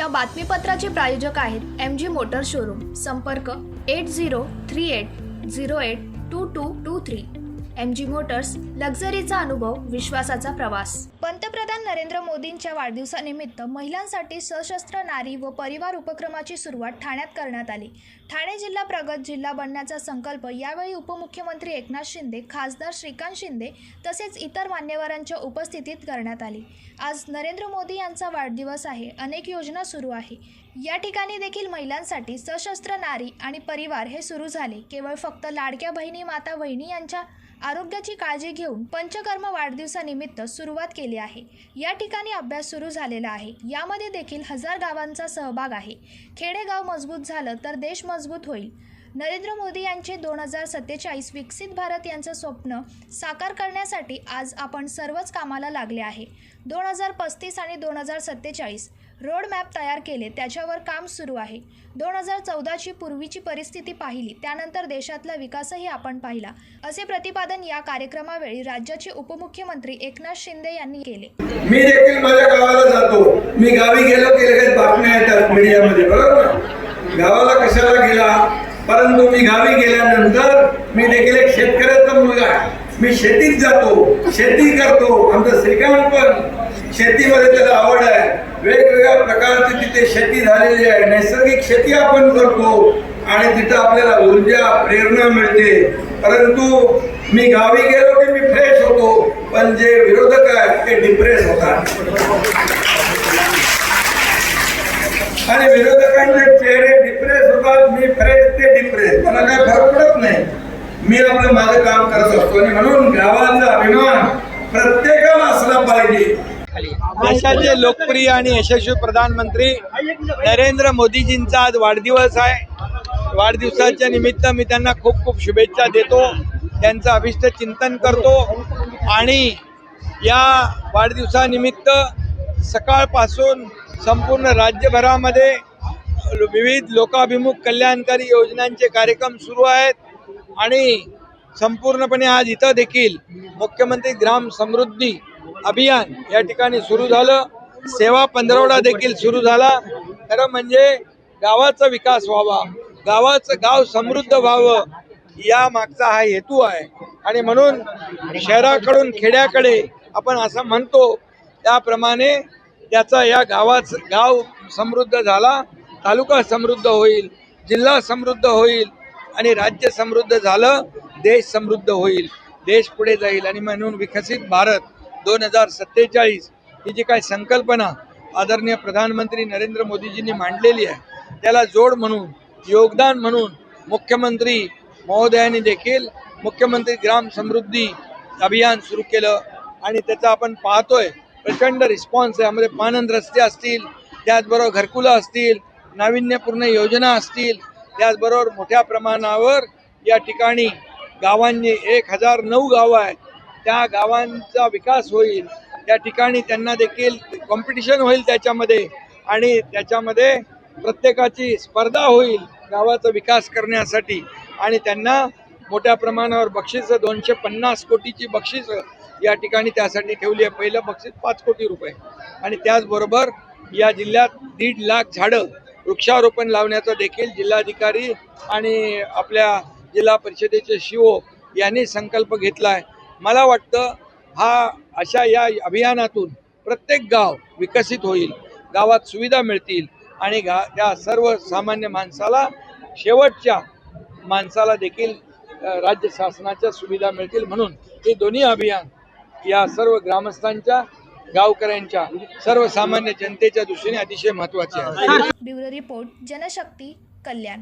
या बातमीपत्राचे प्रायोजक आहेत एम जी मोटर शोरूम. संपर्क eight zero three eight zero eight two two two three. M G motors लक्झरीचा अनुभव विश्वासाचा प्रवास. पंतप्रधान नरेंद्र मोदींच्या वाढदिवसानिमित्त महिलांसाठी सशस्त्र नारी व परिवार उपक्रमाची सुरुवात ठाण्यात करण्यात आली. ठाणे जिल्हा प्रगत जिल्हा बनण्याचा संकल्प यावेळी उपमुख्यमंत्री एकनाथ शिंदे खासदार श्रीकांत शिंदे तसेच इतर मान्यवरांच्या उपस्थितीत करण्यात आली. आज नरेंद्र मोदी यांचा वाढदिवस आहे अनेक योजना सुरू आहे. या ठिकाणी देखील महिलांसाठी सशस्त्र नारी आणि परिवार हे सुरू झाले. केवळ फक्त लाडक्या बहिणी माता बहिणी यांच्या आरोग्याची काळजी घेऊन पंचकर्म वाढदिवसानिमित्त सुरुवात केली आहे. या ठिकाणी अभ्यास सुरू झालेला आहे. यामध्ये देखील हजार गावांचा सहभाग आहे. खेडेगाव मजबूत झालं तर देश मजबूत होईल. नरेंद्र मोदी यांचे दोन हजार सत्तेचाळीस विकसित भारत यांचं स्वप्न साकार करण्यासाठी आज आपण सर्वच कामाला लागले आहे. दोन हजार पस्तीस आणि दोन हजार सत्तेचाळीस रोड मॅप तयार केले त्याच्यावर काम सुरू आहे. दोन हजार चौदाची पूर्वीची परिस्थिती पाहिली त्यानंतर देशातला विकासही आपण पाहिला. असे प्रतिपादन या कार्यक्रमावेळी राज्याचे उपमुख्यमंत्री एकनाथ शिंदे यांनी केले. मी देखील माझ्या गावाला जातो. मी गावी गेलो की लगेच बातम्या येतात मीडियामध्ये बरोबर गावाला कशाला गेला? परंतु मी गावी गेल्यानंतर मी देखील एक शेतकऱ्याचा मुलगा आहे. मी शेतीत जातो शेती करतो आमचं श्रीकांत पण शेतीमध्ये त्याला आवड आहे. वेगवेगळ्या प्रकारची तिथे शेती झालेली आहे. नैसर्गिक शेती आपण करतो आणि तिथं आपल्याला ऊर्जा प्रेरणा मिळते. परंतु मी गावी गेलो की मी फ्रेश होतो पण जे विरोधक आहेत ते डिप्रेस होतात. आणि विरोधकांचे चेहरे डिप्रेस होतात मी फ्रेश ते डिप्रेस मला काय फरक पडत नाही मी आपलं माझं काम करत असतो. आणि म्हणून गावाचा अभिमान प्रत्येकाला असला पाहिजे. देशाचे लोकप्रिय आणि यशस्वी प्रधानमंत्री नरेंद्र मोदीजींचा आज वाढदिवस आहे. वाढदिवसाच्या निमित्त मी त्यांना खूप खूप शुभेच्छा देतो. त्यांचं अभिष्ट चिंतन करतो. आणि या वाढदिवसानिमित्त सकाळपासून संपूर्ण राज्यभरामध्ये विविध लोकाभिमुख कल्याणकारी योजनांचे कार्यक्रम सुरू आहेत. आणि संपूर्णपणे आज इथं देखील मुख्यमंत्री ग्राम समृद्धी अभियान या ठिकाणी सुरू झालं. सेवा पंधरवडा देखील सुरू झाला. खरं म्हणजे गावाचा विकास व्हावा गावाचं गाव समृद्ध व्हावं या मागचा हा हेतू आहे. आणि म्हणून शहराकडून खेड्याकडे आपण असं म्हणतो त्याप्रमाणे त्याचा या गावाचं गाव समृद्ध झाला तालुका समृद्ध होईल जिल्हा समृद्ध होईल आणि राज्य समृद्ध झालं देश समृद्ध होईल देश पुढे जाईल. आणि म्हणून विकसित भारत दोन हजार सत्तेचाळीस ही जी काही संकल्पना आदरणीय प्रधानमंत्री नरेंद्र मोदीजींनी मांडलेली आहे त्याला जोड म्हणून योगदान म्हणून मुख्यमंत्री महोदयांनी देखील मुख्यमंत्री ग्राम समृद्धी अभियान सुरू केलं. आणि त्याचा आपण पाहतोय प्रचंड रिस्पॉन्स आहे. यामध्ये पानंद रस्ते असतील त्याचबरोबर घरकुलं असतील नाविन्यपूर्ण योजना असतील त्याचबरोबर मोठ्या प्रमाणावर या ठिकाणी गावांनी एक हजार नऊ गावं आहेत. त्या गावांचा विकास होईल त्या ठिकाणी त्यांना देखील कॉम्पिटिशन होईल त्याच्यामध्ये आणि त्याच्यामध्ये प्रत्येकाची स्पर्धा होईल गावाचा विकास करण्यासाठी. आणि त्यांना मोठ्या प्रमाणावर बक्षिसं दोनशे पन्नास कोटीची बक्षिसं या ठिकाणी त्यासाठी ठेवली आहे. पहिलं बक्षीस पाच कोटी रुपये. आणि त्याचबरोबर या जिल्ह्यात दीड लाख झाडं वृक्षारोपण लावण्याचा देखील जिल्हाधिकारी आणि आपल्या जिल्हा परिषदेचे शिओ यांनी संकल्प घेतला आहे. मला वाटतं हा अशा या अभियानातून प्रत्येक गाव विकसित होईल गावात सुविधा मिळतील आणि गा त्या सर्वसामान्य माणसाला शेवटच्या माणसाला देखील राज्य शासनाच्या सुविधा मिळतील म्हणून हे दोन्ही अभियान या सर्व ग्रामस्थांच्या गावकऱ्यांच्या सर्वसामान्य जनतेच्या दृष्टीने अतिशय महत्त्वाचे आहे. Bureau report Janshakti Kalyan.